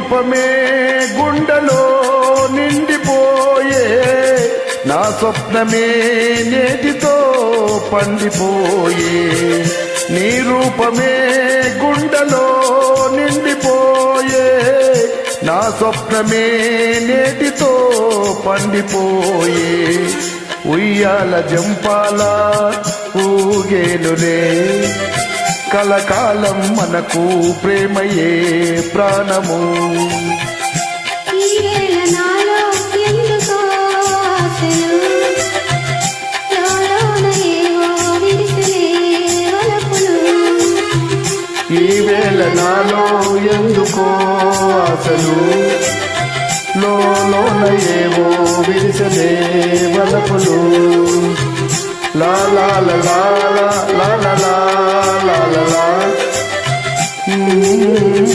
రూపమే గుండెలో నిండిపోయే. నా స్వప్నమే నేటితో పండిపోయే. నీ రూపమే గుండెలో నిండిపోయే. నా స్వప్నమే నేటితో పండిపోయే. ఉయ్యాల జంపాల ఊగేనులే. కలకాలం మనకు ప్రేమయే ప్రాణము. ఈ వేళ నాలో ఎందుకో అసలు లోన ఏవో విరిసలే వలపులు లా లాలా లా. Mm-hmm.